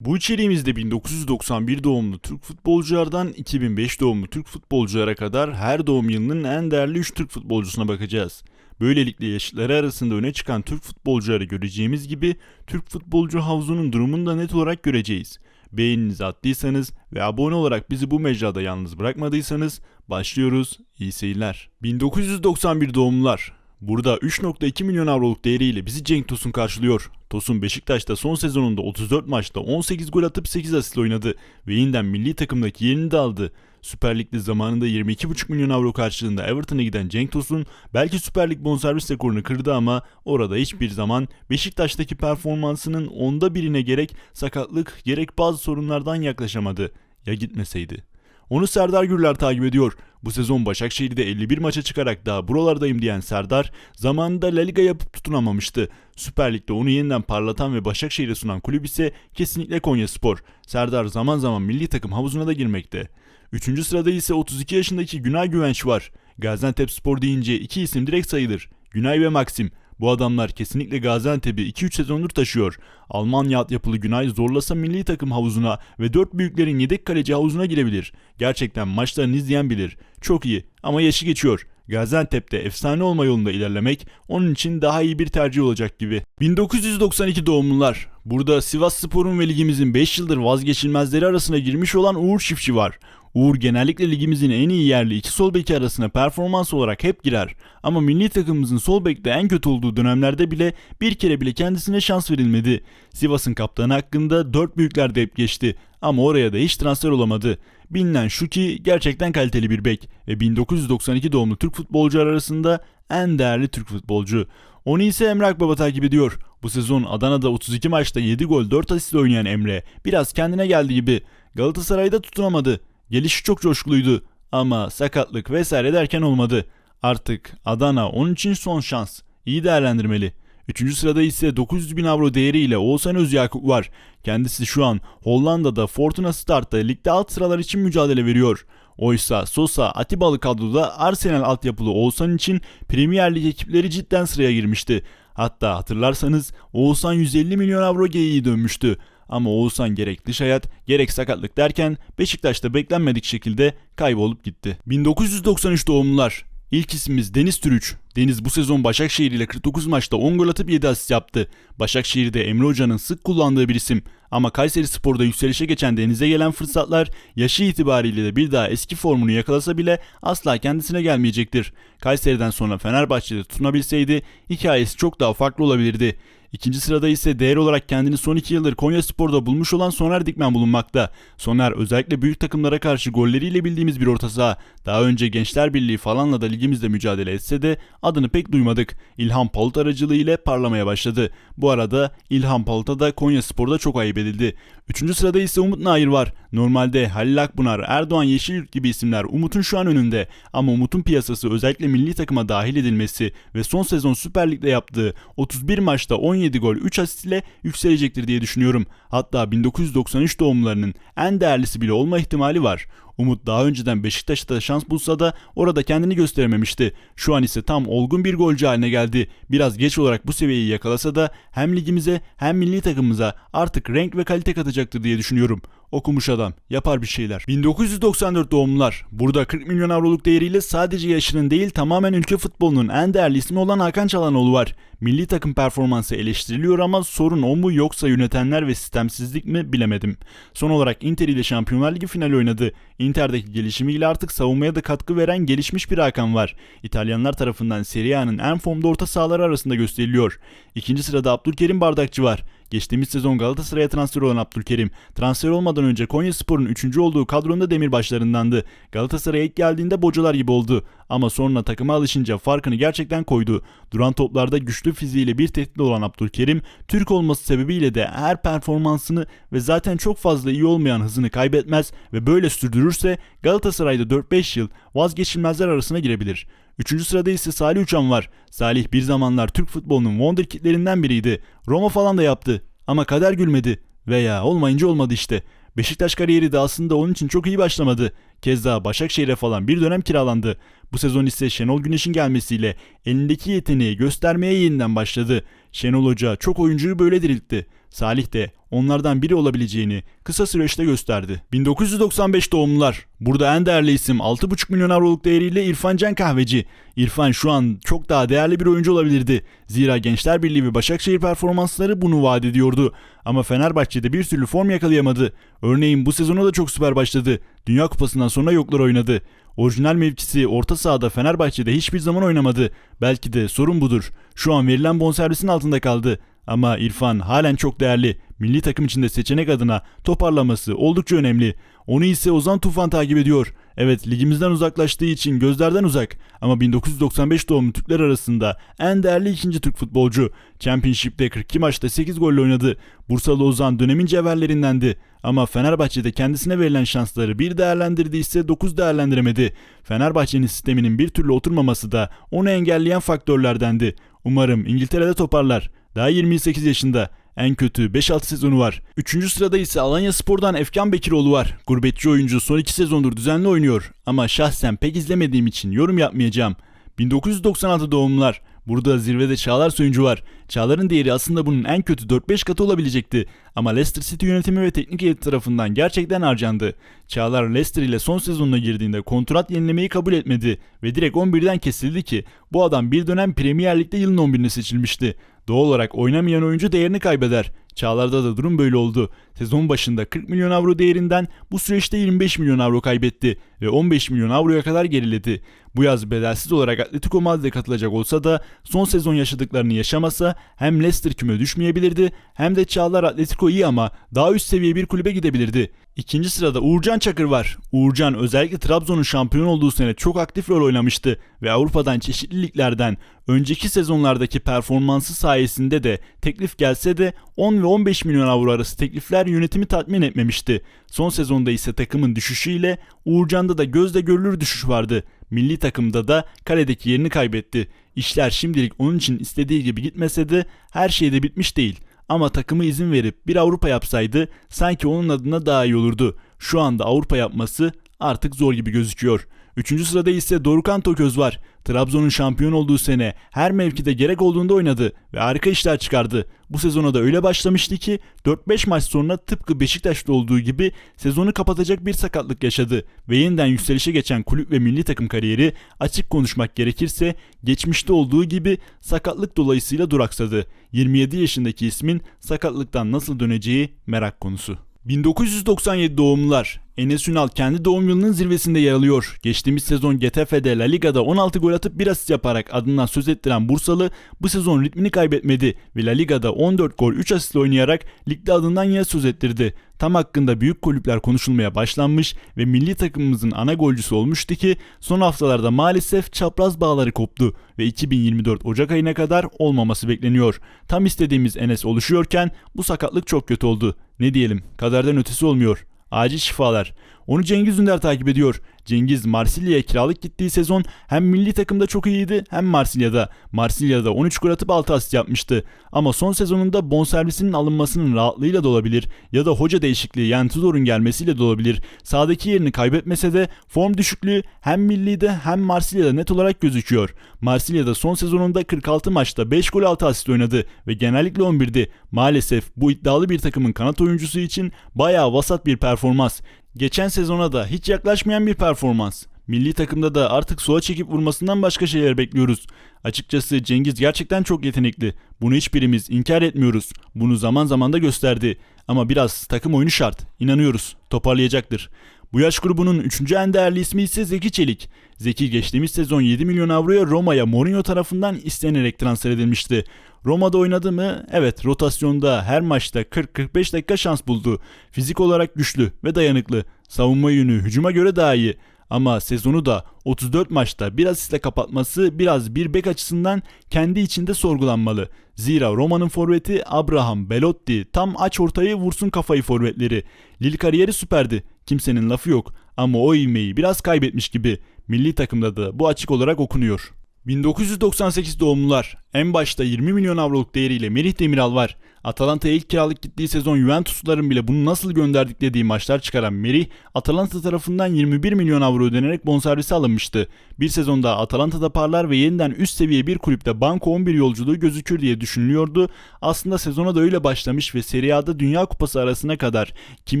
Bu içeriğimizde 1991 doğumlu Türk futbolculardan 2005 doğumlu Türk futbolculara kadar her doğum yılının en değerli 3 Türk futbolcusuna bakacağız. Böylelikle yaşları arasında öne çıkan Türk futbolcuları göreceğimiz gibi Türk futbolcu havuzunun durumunu da net olarak göreceğiz. Beğeninizi attıysanız ve abone olarak bizi bu mecrada yalnız bırakmadıysanız başlıyoruz. İyi seyirler. 1991 doğumlular. Burada 3.2 milyon avroluk değeriyle bizi Cenk Tosun karşılıyor. Tosun Beşiktaş'ta son sezonunda 34 maçta 18 gol atıp 8 asist oynadı ve yeniden milli takımdaki yerini de aldı. Süper Lig'de zamanında 22,5 milyon avro karşılığında Everton'a giden Cenk Tosun belki Süper Lig bonservis rekorunu kırdı ama orada hiçbir zaman Beşiktaş'taki performansının onda birine gerek sakatlık gerek bazı sorunlardan yaklaşamadı. Ya gitmeseydi? Onu Serdar Gürler takip ediyor. Bu sezon Başakşehir'de 51 maça çıkarak daha buralardayım diyen Serdar zamanında La Liga yapıp tutunamamıştı. Süper Lig'de onu yeniden parlatan ve Başakşehir'e sunan kulüp ise kesinlikle Konyaspor. Serdar zaman zaman milli takım havuzuna da girmekte. Üçüncü sırada ise 32 yaşındaki Günay Güvenç var. Gaziantep Spor deyince iki isim direkt sayılır. Günay ve Maxim. Bu adamlar kesinlikle Gaziantep'i 2-3 sezondur taşıyor. Almanya yapılı Günay zorlasa milli takım havuzuna ve dört büyüklerin yedek kaleci havuzuna girebilir. Gerçekten maçlarını izleyen bilir. Çok iyi ama yaşı geçiyor. Gaziantep'te efsane olma yolunda ilerlemek onun için daha iyi bir tercih olacak gibi. 1992 doğumlular. Burada Sivas Spor'un ve ligimizin 5 yıldır vazgeçilmezleri arasına girmiş olan Uğur Çiftçi var. Uğur genellikle ligimizin en iyi yerli iki sol beki arasına performans olarak hep girer. Ama milli takımımızın sol bekte en kötü olduğu dönemlerde bile bir kere bile kendisine şans verilmedi. Sivas'ın kaptanı hakkında dört büyüklerde hep geçti ama oraya da hiç transfer olamadı. Bilinen şu ki gerçekten kaliteli bir bek ve 1992 doğumlu Türk futbolcular arasında en değerli Türk futbolcu. Onu ise Emre Akbaba takip ediyor. Bu sezon Adana'da 32 maçta 7 gol 4 asist oynayan Emre biraz kendine geldi gibi. Galatasaray'da tutunamadı. Gelişi çok coşkuluydu ama sakatlık vesaire derken olmadı. Artık Adana onun için son şans. İyi değerlendirmeli. Üçüncü sırada ise 900 bin avro değeriyle Oğuzhan Özyakup var. Kendisi şu an Hollanda'da Fortuna Start'ta ligde alt sıralar için mücadele veriyor. Oysa Sosa Atibalı kadroda Arsenal altyapılı Oğuzhan için Premier Lig ekipleri cidden sıraya girmişti. Hatta hatırlarsanız Oğuzhan 150 milyon avro geyiği dönmüştü. Ama Oğuzhan gerek dış hayat gerek sakatlık derken Beşiktaş'ta beklenmedik şekilde kaybolup gitti. 1993 doğumlular. İlk ismimiz Deniz Türüç. Deniz bu sezon Başakşehir ile 49 maçta 10 gol atıp 7 asist yaptı. Başakşehir'de Emre Hoca'nın sık kullandığı bir isim. Ama Kayseri Spor'da yükselişe geçen Deniz'e gelen fırsatlar yaşı itibariyle de bir daha eski formunu yakalasa bile asla kendisine gelmeyecektir. Kayseri'den sonra Fenerbahçe'de tutunabilseydi hikayesi çok daha farklı olabilirdi. İkinci sırada ise değer olarak kendini son 2 yıldır Konya Spor'da bulmuş olan Soner Dikmen bulunmakta. Soner özellikle büyük takımlara karşı golleriyle bildiğimiz bir orta saha. Daha önce Gençler Birliği falanla da ligimizde mücadele etse de adını pek duymadık. İlhan Palut aracılığı ile parlamaya başladı. Bu arada İlhan Palut'a da Konya Spor'da çok ayıp edildi. Üçüncü sırada ise Umut Nair var. Normalde Halil Akbunar, Erdoğan Yeşilyurt gibi isimler Umut'un şu an önünde. Ama Umut'un piyasası özellikle milli takıma dahil edilmesi ve son sezon Süper Lig'de yaptığı 31 maçta 17 gol 3 asist ile yükselecektir diye düşünüyorum. Hatta 1993 doğumlarının en değerlisi bile olma ihtimali var. Umut daha önceden Beşiktaş'ta şans bulsa da orada kendini gösterememişti. Şu an ise tam olgun bir golcü haline geldi. Biraz geç olarak bu seviyeyi yakalasa da hem ligimize hem milli takımımıza artık renk ve kalite katacaktır diye düşünüyorum. Okumuş adam, yapar bir şeyler. 1994 doğumlular. Burada 40 milyon avroluk değeriyle sadece yaşının değil tamamen ülke futbolunun en değerli ismi olan Hakan Çalhanoğlu var. Milli takım performansı eleştiriliyor ama sorun o mu yoksa yönetenler ve sistemsizlik mi bilemedim. Son olarak Inter ile Şampiyonlar Ligi finali oynadı. Inter'deki gelişimiyle artık savunmaya da katkı veren gelişmiş bir Hakan var. İtalyanlar tarafından Serie A'nın en formda orta sahaları arasında gösteriliyor. İkinci sırada Abdülkerim Bardakçı var. Geçtiğimiz sezon Galatasaray'a transfer olan Abdülkerim, transfer olmadan önce Konya Spor'un 3. olduğu kadronda demirbaşlarındandı. Galatasaray'a ilk geldiğinde bocalar gibi oldu. Ama sonra takıma alışınca farkını gerçekten koydu. Duran toplarda güçlü fiziğiyle bir tehdit olan Abdülkerim, Türk olması sebebiyle de her performansını ve zaten çok fazla iyi olmayan hızını kaybetmez ve böyle sürdürürse Galatasaray'da 4-5 yıl vazgeçilmezler arasına girebilir. Üçüncü sırada ise Salih Uçan var. Salih bir zamanlar Türk futbolunun wonderkidlerinden biriydi. Roma falan da yaptı. Ama kader gülmedi. Veya olmayınca olmadı işte. Beşiktaş kariyeri de aslında onun için çok iyi başlamadı. Keza Başakşehir'e falan bir dönem kiralandı. Bu sezon ise Şenol Güneş'in gelmesiyle elindeki yeteneği göstermeye yeniden başladı. Şenol Hoca çok oyuncuyu böyle diriltti. Salih de onlardan biri olabileceğini kısa süreçte gösterdi. 1995 doğumlular. Burada en değerli isim 6,5 milyon avroluk değeriyle İrfan Can Kahveci. İrfan şu an çok daha değerli bir oyuncu olabilirdi. Zira Gençler Birliği ve Başakşehir performansları bunu vaat ediyordu. Ama Fenerbahçe'de bir türlü form yakalayamadı. Örneğin bu sezona da çok süper başladı. Dünya Kupası'ndan sonra yoklar oynadı. Orijinal mevkisi orta sahada Fenerbahçe'de hiçbir zaman oynamadı. Belki de sorun budur. Şu an verilen bonservisin altında kaldı. Ama İrfan halen çok değerli. Milli takım içinde seçenek adına toparlaması oldukça önemli. Onu ise Ozan Tufan takip ediyor. Evet ligimizden uzaklaştığı için gözlerden uzak ama 1995 doğumlu Türkler arasında en değerli ikinci Türk futbolcu. Championship'te 42 maçta 8 golle oynadı. Bursalı Ozan dönemin cevherlerindendi. Ama Fenerbahçe'de kendisine verilen şansları bir değerlendirdiyse 9 değerlendiremedi. Fenerbahçe'nin sisteminin bir türlü oturmaması da onu engelleyen faktörlerdendi. Umarım İngiltere'de toparlar. Daha 28 yaşında. En kötü 5-6 sezonu var. Üçüncü sırada ise Alanya Spor'dan Efkan Bekiroğlu var. Gurbetçi oyuncu son 2 sezondur düzenli oynuyor. Ama şahsen pek izlemediğim için yorum yapmayacağım. 1996 doğumlular. Burada zirvede Çağlar Söyüncü var. Çağlar'ın değeri aslında bunun en kötü 4-5 katı olabilecekti. Ama Leicester City yönetimi ve teknik heyet tarafından gerçekten harcandı. Çağlar Leicester ile son sezonuna girdiğinde kontrat yenilemeyi kabul etmedi ve direkt 11'den kesildi ki bu adam bir dönem Premier Lig'de yılın 11'ine seçilmişti. Doğal olarak oynamayan oyuncu değerini kaybeder. Çağlar'da da durum böyle oldu. Sezon başında 40 milyon avro değerinden bu süreçte 25 milyon avro kaybetti ve 15 milyon avroya kadar geriledi. Bu yaz bedelsiz olarak Atletico Madrid'e katılacak olsa da son sezon yaşadıklarını yaşamasa hem Leicester küme düşmeyebilirdi hem de Çağlar Atletico iyi ama daha üst seviye bir kulübe gidebilirdi. İkinci sırada Uğurcan Çakır var. Uğurcan özellikle Trabzon'un şampiyon olduğu sene çok aktif rol oynamıştı ve Avrupa'dan çeşitli liglerden önceki sezonlardaki performansı sayesinde de teklif gelse de 10 ve 15 milyon avro arası teklifler yönetimi tatmin etmemişti. Son sezonda ise takımın düşüşüyle Uğurcan'da da gözle görülür düşüş vardı. Milli takımda da kaledeki yerini kaybetti. İşler şimdilik onun için istediği gibi gitmese de her şey de bitmiş değil. Ama takımı izin verip bir Avrupa yapsaydı sanki onun adına daha iyi olurdu. Şu anda Avrupa yapması artık zor gibi gözüküyor. Üçüncü sırada ise Dorukan Toköz var. Trabzon'un şampiyon olduğu sene her mevkide gerek olduğunda oynadı ve harika işler çıkardı. Bu sezona da öyle başlamıştı ki 4-5 maç sonra tıpkı Beşiktaş'ta olduğu gibi sezonu kapatacak bir sakatlık yaşadı ve yeniden yükselişe geçen kulüp ve milli takım kariyeri açık konuşmak gerekirse geçmişte olduğu gibi sakatlık dolayısıyla duraksadı. 27 yaşındaki ismin sakatlıktan nasıl döneceği merak konusu. 1997 doğumlular. Enes Ünal kendi doğum yılının zirvesinde yer alıyor. Geçtiğimiz sezon Getafe'de La Liga'da 16 gol atıp bir asist yaparak adından söz ettiren Bursalı bu sezon ritmini kaybetmedi ve La Liga'da 14 gol 3 asist oynayarak ligde adından yine söz ettirdi. Tam hakkında büyük kulüpler konuşulmaya başlanmış ve milli takımımızın ana golcüsü olmuştu ki son haftalarda maalesef çapraz bağları koptu ve 2024 Ocak ayına kadar olmaması bekleniyor. Tam istediğimiz Enes oluşuyorken bu sakatlık çok kötü oldu. Ne diyelim kaderden ötesi olmuyor. Acil şifalar. Onu Cengiz Ünder takip ediyor. Cengiz Marsilya'ya kiralık gittiği sezon hem milli takımda çok iyiydi hem Marsilya'da. Marsilya'da 13 gol atıp 6 asist yapmıştı. Ama son sezonunda bonservisinin alınmasının rahatlığıyla da olabilir ya da hoca değişikliği yani Tudor'un gelmesiyle de olabilir. Sağdaki yerini kaybetmese de form düşüklüğü hem millide hem Marsilya'da net olarak gözüküyor. Marsilya'da son sezonunda 46 maçta 5 gol 6 asist oynadı ve genellikle 11'di. Maalesef bu iddialı bir takımın kanat oyuncusu için bayağı vasat bir performans. Geçen sezona da hiç yaklaşmayan bir performans. Milli takımda da artık sola çekip vurmasından başka şeyler bekliyoruz. Açıkçası Cengiz gerçekten çok yetenekli. Bunu hiçbirimiz inkar etmiyoruz. Bunu zaman zaman da gösterdi. Ama biraz takım oyunu şart. İnanıyoruz. Toparlayacaktır. Bu yaş grubunun 3. en değerli ismi ise Zeki Çelik. Zeki geçtiğimiz sezon 7 milyon avroya Roma'ya Mourinho tarafından istenerek transfer edilmişti. Roma'da oynadı mı? Evet rotasyonda her maçta 40-45 dakika şans buldu. Fizik olarak güçlü ve dayanıklı. Savunma yönü hücuma göre daha iyi. Ama sezonu da 34 maçta bir asistle kapatması biraz bir bek açısından kendi içinde sorgulanmalı. Zira Roma'nın forveti Abraham, Belotti tam aç ortayı vursun kafayı forvetleri. Lille kariyeri süperdi. Kimsenin lafı yok ama o ivmeyi biraz kaybetmiş gibi. Milli takımda da bu açık olarak okunuyor. 1998 doğumlular. En başta 20 milyon avroluk değeriyle Merih Demiral var. Atalanta'ya ilk kiralık gittiği sezon Juventusluların bile bunu nasıl gönderdik dediği maçlar çıkaran Merih, Atalanta tarafından 21 milyon avro ödenerek bonservisi alınmıştı. Bir sezonda Atalanta'da parlar ve yeniden üst seviye bir kulüpte banko 11 yolculuğu gözükür diye düşünülüyordu. Aslında sezona da öyle başlamış ve Serie A'da Dünya Kupası arasına kadar Kim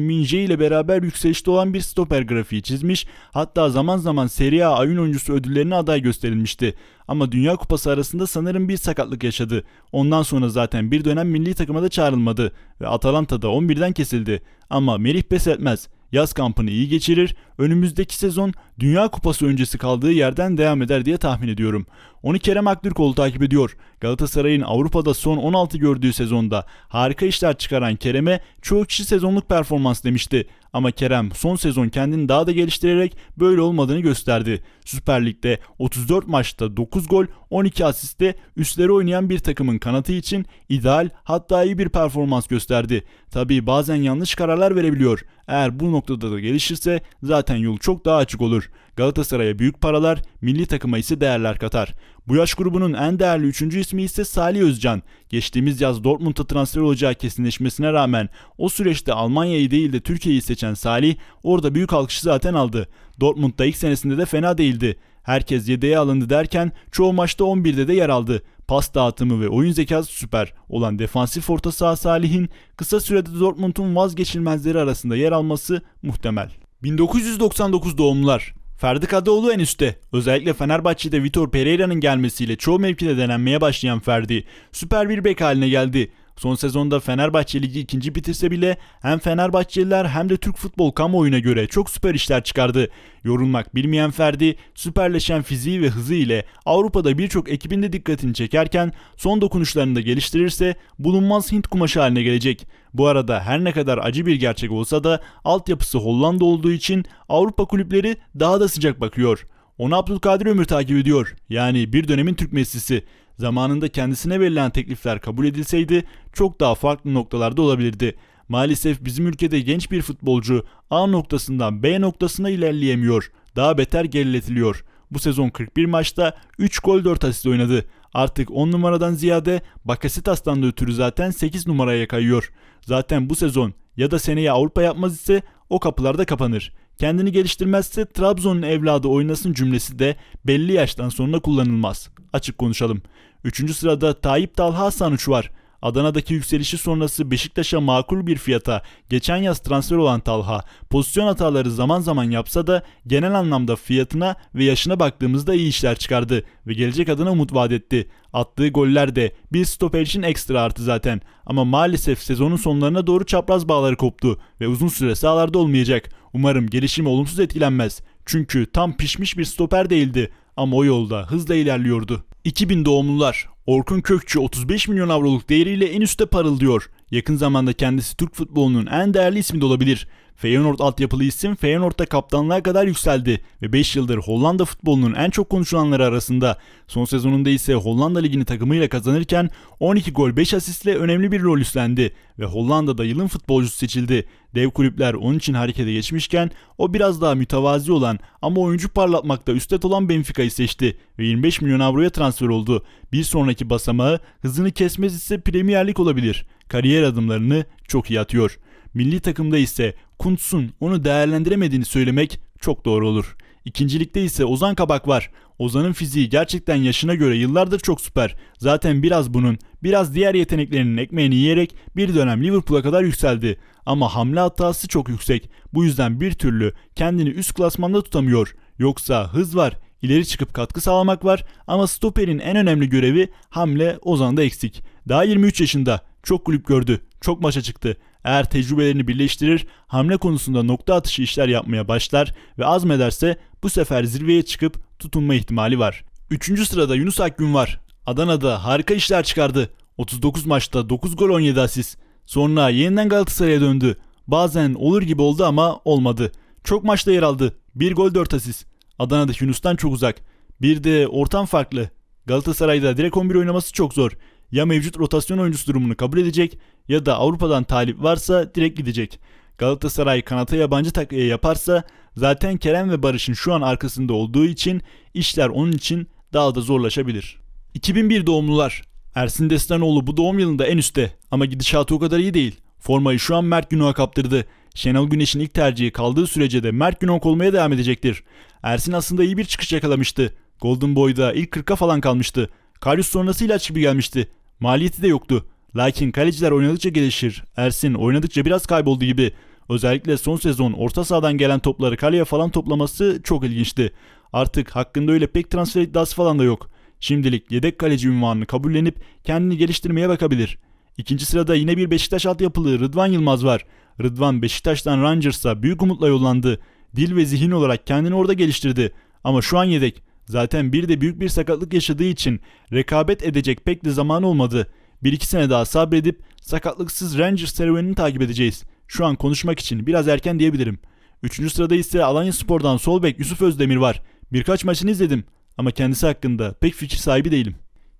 Min-jae ile beraber yükselişte olan bir stoper grafiği çizmiş. Hatta zaman zaman Serie A ayın oyuncusu ödüllerine aday gösterilmişti. Ama Dünya Kupası arasında sanırım bir sakatlık yaşadı. Ondan sonra zaten bir dönem milli takıma da çağrılmadı ve Atalanta'da 11'den kesildi. Ama Merih pes etmez. Yaz kampını iyi geçirir, önümüzdeki sezon Dünya Kupası öncesi kaldığı yerden devam eder diye tahmin ediyorum. Onu Kerem Aktürkoğlu takip ediyor. Galatasaray'ın Avrupa'da son 16 gördüğü sezonda harika işler çıkaran Kerem'e çoğu kişi sezonluk performans demişti. Ama Kerem son sezon kendini daha da geliştirerek böyle olmadığını gösterdi. Süper Lig'de 34 maçta 9 gol 12 asiste üstleri oynayan bir takımın kanatı için ideal hatta iyi bir performans gösterdi. Tabii bazen yanlış kararlar verebiliyor. Eğer bu noktada da gelişirse zaten yol çok daha açık olur. Galatasaray'a büyük paralar, milli takıma ise değerler katar. Bu yaş grubunun en değerli üçüncü ismi ise Salih Özcan. Geçtiğimiz yaz Dortmund'a transfer olacağı kesinleşmesine rağmen o süreçte Almanya'yı değil de Türkiye'yi seçen Salih orada büyük alkışı zaten aldı. Dortmund'da ilk senesinde de fena değildi. Herkes yedeğe alındı derken çoğu maçta 11'de de yer aldı. Pas dağıtımı ve oyun zekası süper olan defansif orta saha Salih'in kısa sürede Dortmund'un vazgeçilmezleri arasında yer alması muhtemel. 1999 doğumlular Ferdi Kadıoğlu en üstte. Özellikle Fenerbahçe'de Vitor Pereira'nın gelmesiyle çoğu mevkide denenmeye başlayan Ferdi süper bir bek haline geldi. Son sezonda Fenerbahçe Ligi ikinci bitirse bile hem Fenerbahçeliler hem de Türk futbol kamuoyuna göre çok süper işler çıkardı. Yorulmak bilmeyen Ferdi süperleşen fiziği ve hızı ile Avrupa'da birçok ekibin de dikkatini çekerken son dokunuşlarını da geliştirirse bulunmaz Hint kumaşı haline gelecek. Bu arada her ne kadar acı bir gerçek olsa da altyapısı Hollanda olduğu için Avrupa kulüpleri daha da sıcak bakıyor. Onu Abdülkadir Ömür takip ediyor. Yani bir dönemin Türk Messi'si zamanında kendisine verilen teklifler kabul edilseydi çok daha farklı noktalarda olabilirdi. Maalesef bizim ülkede genç bir futbolcu A noktasından B noktasına ilerleyemiyor. Daha beter geriletiliyor. Bu sezon 41 maçta 3 gol 4 asist oynadı. Artık 10 numaradan ziyade Bakasitas'tan da ötürü zaten 8 numaraya kayıyor. Zaten bu sezon ya da seneye Avrupa yapmaz ise o kapılar da kapanır. Kendini geliştirmezse Trabzon'un evladı oynasın cümlesi de belli yaştan sonra kullanılmaz. Açık konuşalım. Üçüncü sırada Tayyip Talha Sanuç var. Adana'daki yükselişi sonrası Beşiktaş'a makul bir fiyata geçen yaz transfer olan Talha pozisyon hataları zaman zaman yapsa da genel anlamda fiyatına ve yaşına baktığımızda iyi işler çıkardı ve gelecek adına umut vaat etti. Attığı goller de bir stoper için ekstra artı zaten ama maalesef sezonun sonlarına doğru çapraz bağları koptu ve uzun süre sahalarda olmayacak. Umarım gelişimi olumsuz etkilenmez. Çünkü tam pişmiş bir stoper değildi ama o yolda hızla ilerliyordu. 2000 doğumlular Orkun Kökçü 35 milyon avroluk değeriyle en üstte parıldıyor. Yakın zamanda kendisi Türk futbolunun en değerli ismi de olabilir. Feyenoord altyapılı isim Feyenoord'da kaptanlığa kadar yükseldi ve 5 yıldır Hollanda futbolunun en çok konuşulanları arasında. Son sezonunda ise Hollanda ligini takımıyla kazanırken 12 gol 5 asistle önemli bir rol üstlendi ve Hollanda'da yılın futbolcusu seçildi. Dev kulüpler onun için harekete geçmişken o biraz daha mütevazi olan ama oyuncu parlatmakta üstet olan Benfica'yı seçti ve 25 milyon avroya transfer oldu. Bir sonraki basamağı hızını kesmez ise Premier Lig olabilir. Kariyer adımlarını çok iyi atıyor. Milli takımda ise Kuntz'un onu değerlendiremediğini söylemek çok doğru olur. İkincilikte ise Ozan Kabak var. Ozan'ın fiziği gerçekten yaşına göre yıllardır çok süper. Zaten biraz bunun, biraz diğer yeteneklerinin ekmeğini yiyerek bir dönem Liverpool'a kadar yükseldi. Ama hamle hatası çok yüksek. Bu yüzden bir türlü kendini üst klasmanda tutamıyor. Yoksa hız var, ileri çıkıp katkı sağlamak var ama stoperin en önemli görevi hamle Ozan'da eksik. Daha 23 yaşında, çok kulüp gördü, çok maça çıktı. Eğer tecrübelerini birleştirir, hamle konusunda nokta atışı işler yapmaya başlar ve azmederse bu sefer zirveye çıkıp tutunma ihtimali var. Üçüncü sırada Yunus Akgün var. Adana'da harika işler çıkardı. 39 maçta 9 gol 17 asist. Sonra yeniden Galatasaray'a döndü. Bazen olur gibi oldu ama olmadı. Çok maçta yer aldı. 1 gol 4 asist. Adana'da Yunus'tan çok uzak. Bir de ortam farklı. Galatasaray'da direkt 11 oynaması çok zor. Ya mevcut rotasyon oyuncusu durumunu kabul edecek ya da Avrupa'dan talip varsa direkt gidecek. Galatasaray kanata yabancı takviye yaparsa zaten Kerem ve Barış'ın şu an arkasında olduğu için işler onun için daha da zorlaşabilir. 2001 doğumlular. Ersin Destanoğlu bu doğum yılında en üstte ama gidişatı o kadar iyi değil. Formayı şu an Mert Günok'a kaptırdı. Şenol Güneş'in ilk tercihi kaldığı sürece de Mert Günok olmaya devam edecektir. Ersin aslında iyi bir çıkış yakalamıştı. Golden Boy'da ilk 40'a falan kalmıştı. Karius sonrası ilaç gibi gelmişti. Maliyeti de yoktu. Lakin kaleciler oynadıkça gelişir. Ersin oynadıkça biraz kayboldu gibi. Özellikle son sezon orta sahadan gelen topları kaleye falan toplaması çok ilginçti. Artık hakkında öyle pek transfer iddiası falan da yok. Şimdilik yedek kaleci ünvanını kabullenip kendini geliştirmeye bakabilir. İkinci sırada yine bir Beşiktaş altyapılı Rıdvan Yılmaz var. Rıdvan Beşiktaş'tan Rangers'a büyük umutla yollandı. Dil ve zihin olarak kendini orada geliştirdi. Ama şu an yedek. Zaten bir de büyük bir sakatlık yaşadığı için rekabet edecek pek de zaman olmadı. Bir iki sene daha sabredip sakatlıksız Rangers serüvenini takip edeceğiz. Şu an konuşmak için biraz erken diyebilirim. Üçüncü sırada ise Alanya Spor'dan sol bek Yusuf Özdemir var. Birkaç maçını izledim ama kendisi hakkında pek fikir sahibi değilim.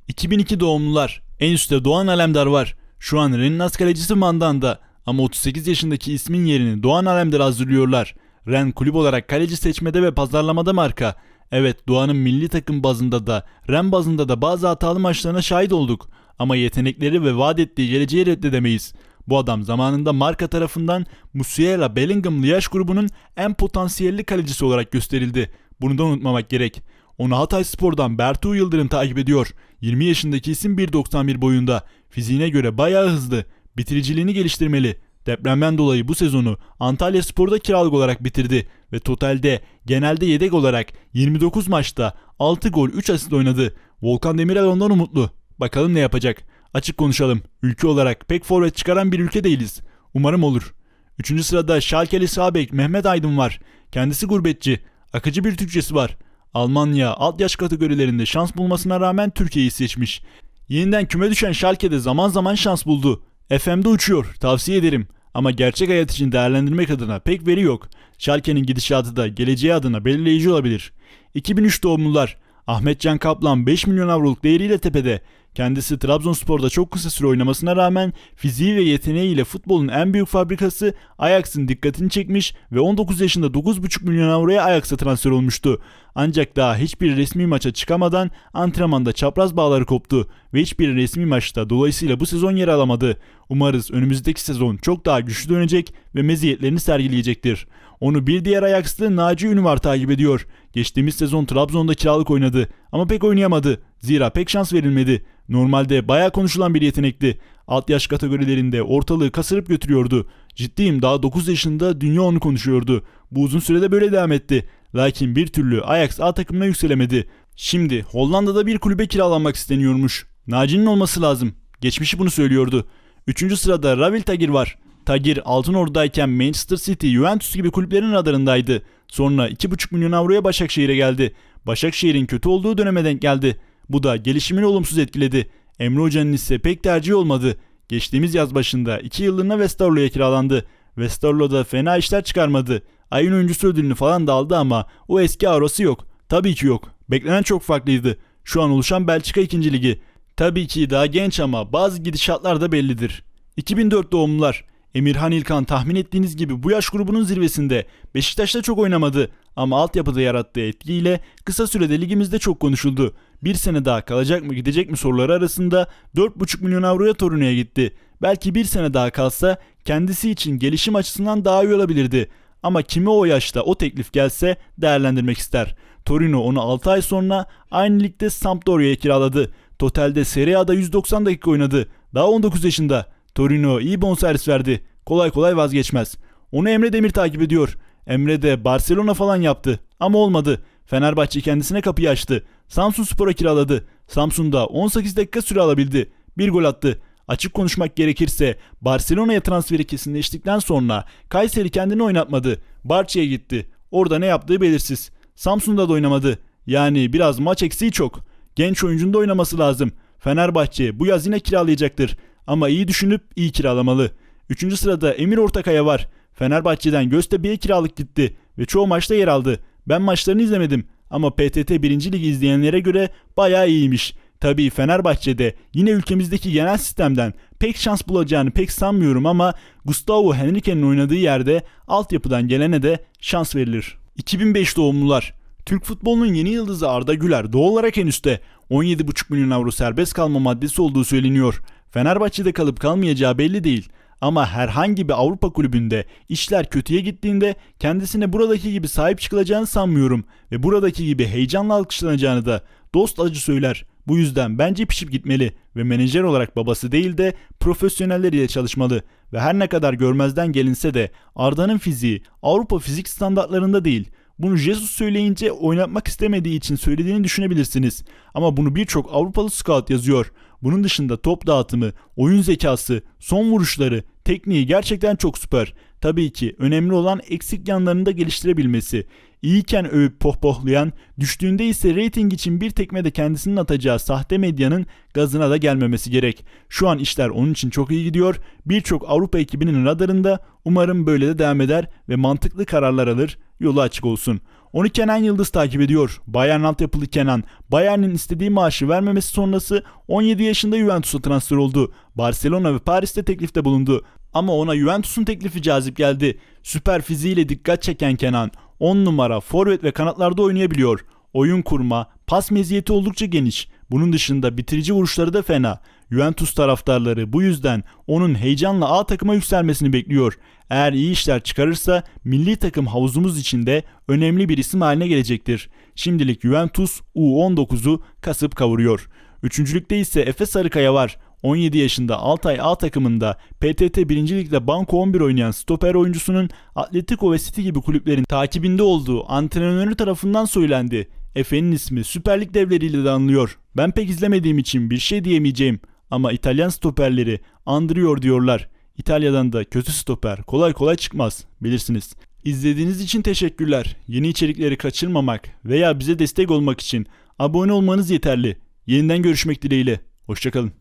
2002 doğumlular. En üstte Doğan Alemdar var. Şu an Rennes kalecisi Mandanda ama 38 yaşındaki ismin yerini Doğan Alemdar hazırlıyorlar. Ren kulüp olarak kaleci seçmede ve pazarlamada marka. Evet Doğan'ın milli takım bazında da Ren bazında da bazı hatalı maçlarına şahit olduk. Ama yetenekleri ve vaat ettiği geleceği reddedemeyiz. Bu adam zamanında marka tarafından Musiala Bellingham yaş grubunun en potansiyelli kalecisi olarak gösterildi. Bunu da unutmamak gerek. Onu Hatay Spor'dan Bertu Yıldırım takip ediyor. 20 yaşındaki isim 1.91 boyunda. Fiziğine göre bayağı hızlı. Bitiriciliğini geliştirmeli. Depremden dolayı bu sezonu Antalya Spor'da kiralık olarak bitirdi ve totalde genelde yedek olarak 29 maçta 6 gol 3 asist oynadı. Volkan Demirel ondan umutlu. Bakalım ne yapacak. Açık konuşalım. Ülke olarak pek forvet çıkaran bir ülke değiliz. Umarım olur. Üçüncü sırada Schalke'li sağ bek Mehmet Aydın var. Kendisi gurbetçi. Akıcı bir Türkçesi var. Almanya alt yaş kategorilerinde şans bulmasına rağmen Türkiye'yi seçmiş. Yeniden küme düşen Schalke'de zaman zaman şans buldu. FM'de uçuyor. Tavsiye ederim. Ama gerçek hayat için değerlendirmek adına pek veri yok. Schalke'nin gidişatı da geleceği adına belirleyici olabilir. 2003 doğumlular. Ahmet Can Kaplan 5 milyon avroluk değeriyle tepede. Kendisi Trabzonspor'da çok kısa süre oynamasına rağmen fiziği ve yeteneğiyle futbolun en büyük fabrikası Ajax'ın dikkatini çekmiş ve 19 yaşında 9,5 milyon avroya Ajax'a transfer olmuştu. Ancak daha hiçbir resmi maça çıkamadan antrenmanda çapraz bağları koptu ve hiçbir resmi maçta dolayısıyla bu sezon yer alamadı. Umarız önümüzdeki sezon çok daha güçlü dönecek ve meziyetlerini sergileyecektir. Onu bir diğer Ajax'lı Naci Ünvar takip ediyor. Geçtiğimiz sezon Trabzon'da kiralık oynadı ama pek oynayamadı. Zira pek şans verilmedi. Normalde bayağı konuşulan bir yetenekti. Alt yaş kategorilerinde ortalığı kasırıp götürüyordu. Ciddiyim daha 9 yaşında dünya onu konuşuyordu. Bu uzun sürede böyle devam etti. Lakin bir türlü Ajax A takımına yükselemedi. Şimdi Hollanda'da bir kulübe kiralanmak isteniyormuş. Naci'nin olması lazım. Geçmişi bunu söylüyordu. Üçüncü sırada Ravil Tagir var. Tagir Altınordu'dayken Manchester City, Juventus gibi kulüplerin radarındaydı. Sonra 2,5 milyon avroya Başakşehir'e geldi. Başakşehir'in kötü olduğu döneme denk geldi. Bu da gelişimini olumsuz etkiledi. Emre Hoca'nın ise pek tercih olmadı. Geçtiğimiz yaz başında 2 yıllığına Westerlo'ya kiralandı. Westerlo da fena işler çıkarmadı. Ayın oyuncusu ödülünü falan da aldı ama o eski arosu yok. Tabii ki yok. Beklenen çok farklıydı. Şu an oluşan Belçika 2. Ligi. Tabii ki daha genç ama bazı gidişatlar da bellidir. 2004 doğumlular. Emirhan İlkan tahmin ettiğiniz gibi bu yaş grubunun zirvesinde. Beşiktaş'ta çok oynamadı ama altyapıda yarattığı etkiyle kısa sürede ligimizde çok konuşuldu. Bir sene daha kalacak mı gidecek mi soruları arasında 4,5 milyon avroya Torino'ya gitti. Belki bir sene daha kalsa kendisi için gelişim açısından daha iyi olabilirdi. Ama kimi o yaşta o teklif gelse değerlendirmek ister. Torino onu 6 ay sonra aynı ligde Sampdoria'ya kiraladı. Totalde Serie A'da 190 dakika oynadı. Daha 19 yaşında. Torino iyi bonservis verdi. Kolay kolay vazgeçmez. Onu Emre Demir takip ediyor. Emre de Barcelona falan yaptı. Ama olmadı. Fenerbahçe kendisine kapıyı açtı. Samsun Spor'a kiraladı. Samsun'da 18 dakika süre alabildi. Bir gol attı. Açık konuşmak gerekirse Barcelona'ya transferi kesinleştikten sonra Kayseri kendini oynatmadı. Barça'ya gitti. Orada ne yaptığı belirsiz. Samsun'da da oynamadı. Yani biraz maç eksiği çok. Genç oyuncunun da oynaması lazım. Fenerbahçe bu yaz yine kiralayacaktır. Ama iyi düşünüp iyi kiralamalı. Üçüncü sırada Emir Ortakaya var. Fenerbahçe'den Göztepe'ye kiralık gitti ve çoğu maçta yer aldı. Ben maçlarını izlemedim ama PTT 1. Ligi izleyenlere göre bayağı iyiymiş. Tabii Fenerbahçe'de yine ülkemizdeki genel sistemden pek şans bulacağını pek sanmıyorum ama Gustavo Henrique'nin oynadığı yerde altyapıdan gelene de şans verilir. 2005 doğumlular. Türk futbolunun yeni yıldızı Arda Güler doğal olarak en üstte. 17,5 milyon avro serbest kalma maddesi olduğu söyleniyor. Fenerbahçe'de kalıp kalmayacağı belli değil. Ama herhangi bir Avrupa kulübünde işler kötüye gittiğinde kendisine buradaki gibi sahip çıkılacağını sanmıyorum ve buradaki gibi heyecanla alkışlanacağını da dost acı söyler. Bu yüzden bence pişip gitmeli ve menajer olarak babası değil de profesyoneller ile çalışmalı ve her ne kadar görmezden gelinse de Arda'nın fiziği Avrupa fizik standartlarında değil. Bunu Jesus söyleyince oynatmak istemediği için söylediğini düşünebilirsiniz. Ama bunu birçok Avrupalı scout yazıyor. Bunun dışında top dağıtımı, oyun zekası, son vuruşları, tekniği gerçekten çok süper. Tabii ki önemli olan eksik yanlarını da geliştirebilmesi. İyiyken övüp pohpohlayan, düştüğünde ise reyting için bir tekme de kendisinin atacağı sahte medyanın gazına da gelmemesi gerek. Şu an işler onun için çok iyi gidiyor. Birçok Avrupa ekibinin radarında umarım böyle de devam eder ve mantıklı kararlar alır. Yolu açık olsun. Onu Kenan Yıldız takip ediyor. Bayern altyapılı Kenan, Bayern'in istediği maaşı vermemesi sonrası 17 yaşında Juventus'a transfer oldu. Barcelona ve Paris'te teklifte bulundu. Ama ona Juventus'un teklifi cazip geldi. Süper fiziğiyle dikkat çeken Kenan 10 numara, forvet ve kanatlarda oynayabiliyor. Oyun kurma, pas meziyeti oldukça geniş. Bunun dışında bitirici vuruşları da fena. Juventus taraftarları bu yüzden onun heyecanla A takıma yükselmesini bekliyor. Eğer iyi işler çıkarırsa milli takım havuzumuz içinde önemli bir isim haline gelecektir. Şimdilik Juventus U19'u kasıp kavuruyor. Üçüncülükte ise Efe Sarıkaya var. 17 yaşında Altay A takımında PTT 1. Lig'de Banko 11 oynayan stoper oyuncusunun Atletico ve City gibi kulüplerin takibinde olduğu antrenörü tarafından söylendi. Efe'nin ismi Süper Lig devleriyle de anılıyor. Ben pek izlemediğim için bir şey diyemeyeceğim ama İtalyan stoperleri andırıyor diyorlar. İtalya'dan da kötü stoper kolay kolay çıkmaz bilirsiniz. İzlediğiniz için teşekkürler. Yeni içerikleri kaçırmamak veya bize destek olmak için abone olmanız yeterli. Yeniden görüşmek dileğiyle. Hoşçakalın.